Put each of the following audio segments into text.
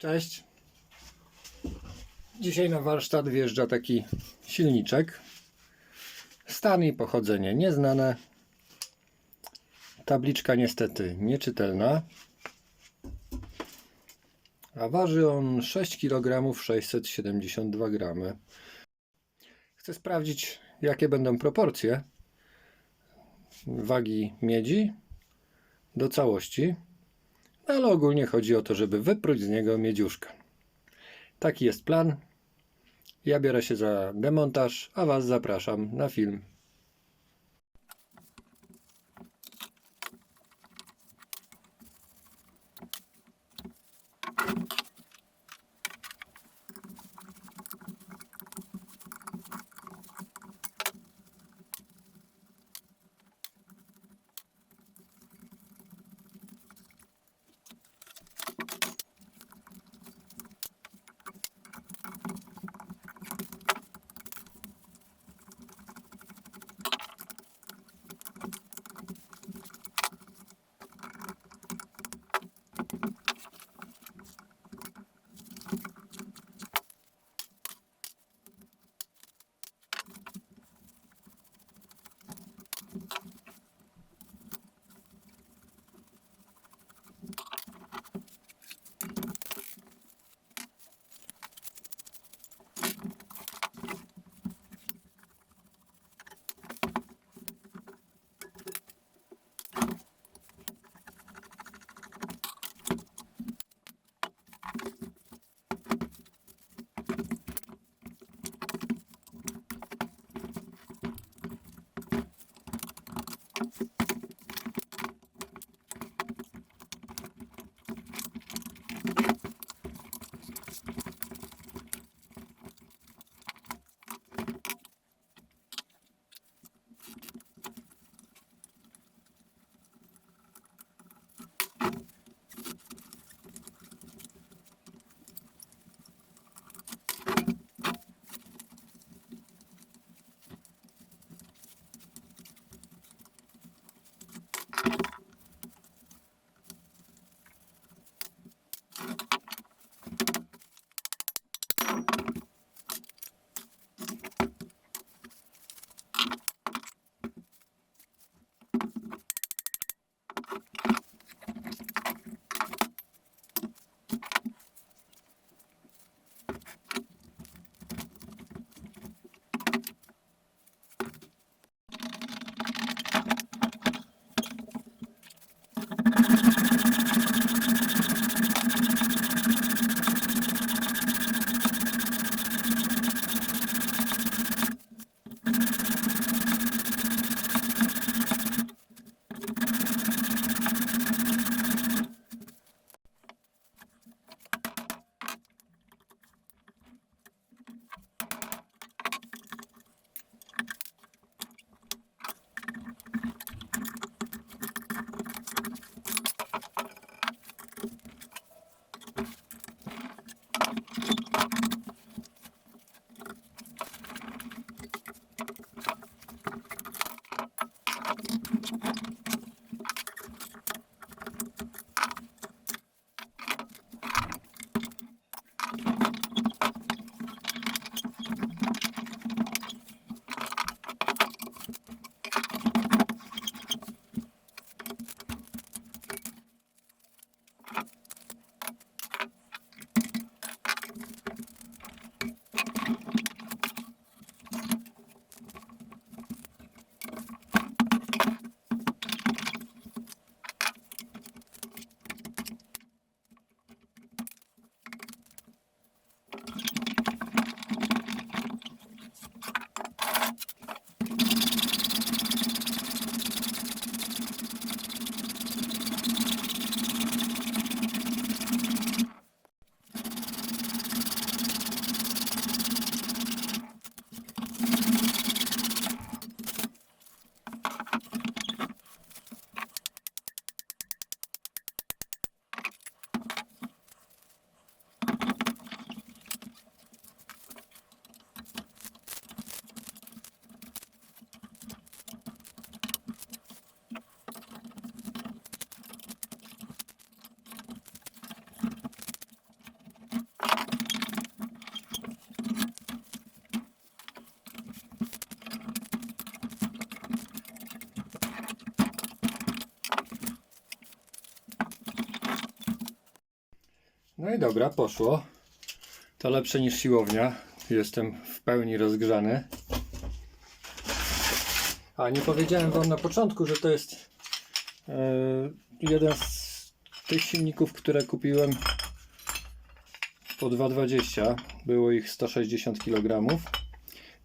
Cześć. Dzisiaj na warsztat wjeżdża taki silniczek. Stan i pochodzenie nieznane. Tabliczka niestety nieczytelna. A waży on 6 kg 672 gramy. Chcę sprawdzić, jakie będą proporcje wagi miedzi do całości. Ale ogólnie chodzi o to, żeby wypróć z niego miedziuszkę. Taki jest plan. Ja biorę się za demontaż, a Was zapraszam na film. No i dobra, poszło. To lepsze niż siłownia. Jestem w pełni rozgrzany. A nie powiedziałem Wam na początku, że to jest e, jeden z tych silników, które kupiłem po 2,20. Było ich 160 kg.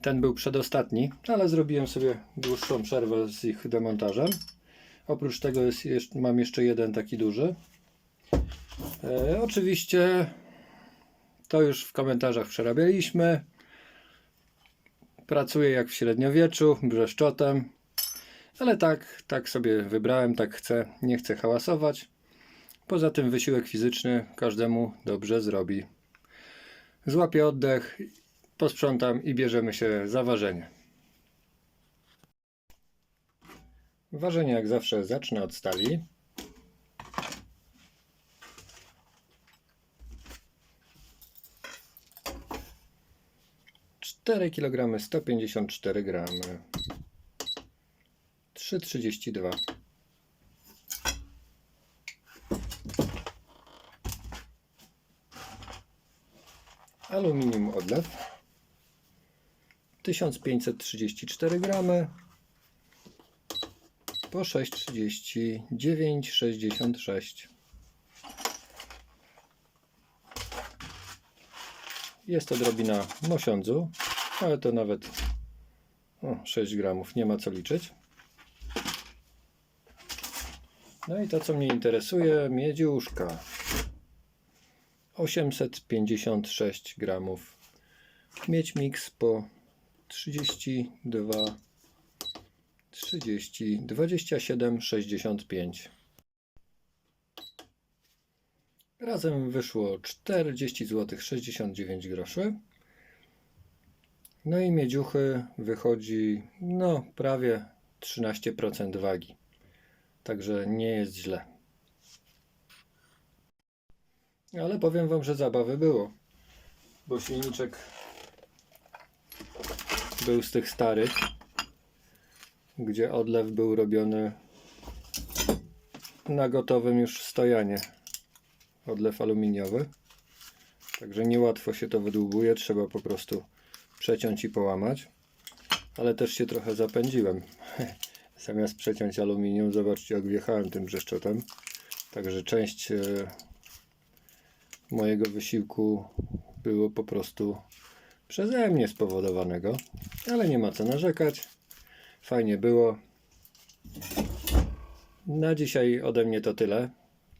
Ten był przedostatni, ale zrobiłem sobie dłuższą przerwę z ich demontażem. Oprócz tego jest, jeszcze, mam jeszcze jeden taki duży. E, oczywiście to już w komentarzach przerabialiśmy. Pracuję jak w średniowieczu, brzeszczotem. Ale tak, tak sobie wybrałem, tak chcę, nie chcę hałasować. Poza tym wysiłek fizyczny każdemu dobrze zrobi. Złapię oddech, posprzątam i bierzemy się za ważenie. Ważenie jak zawsze zacznę od stali. Cztery kilogramy sto pięćdziesiąt cztery gramy. Trzy trzydzieści dwa. Aluminium odlew. 1534 gramy po 6,39,66. Jest odrobina mosiądzu, ale to nawet o, 6 gramów, nie ma co liczyć. No i to, co mnie interesuje, miedziuszka. 856 gramów. Miedź mix po 32 30, 27, 65. Razem wyszło 40 zł 69 groszy. No i miedziuchy wychodzi no prawie 13% wagi. Także nie jest źle. Ale powiem wam, że zabawy było. Bo silniczek był z tych starych gdzie odlew był robiony na gotowym już stojanie. Odlew aluminiowy. Także niełatwo się to wydłubuje, trzeba po prostu przeciąć i połamać. Ale też się trochę zapędziłem. Zamiast przeciąć aluminium, zobaczcie jak wjechałem tym brzeszczotem. Także część e, mojego wysiłku było po prostu przeze mnie spowodowanego. Ale nie ma co narzekać. Fajnie było. Na dzisiaj ode mnie to tyle.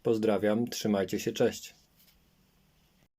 Pozdrawiam, trzymajcie się, cześć.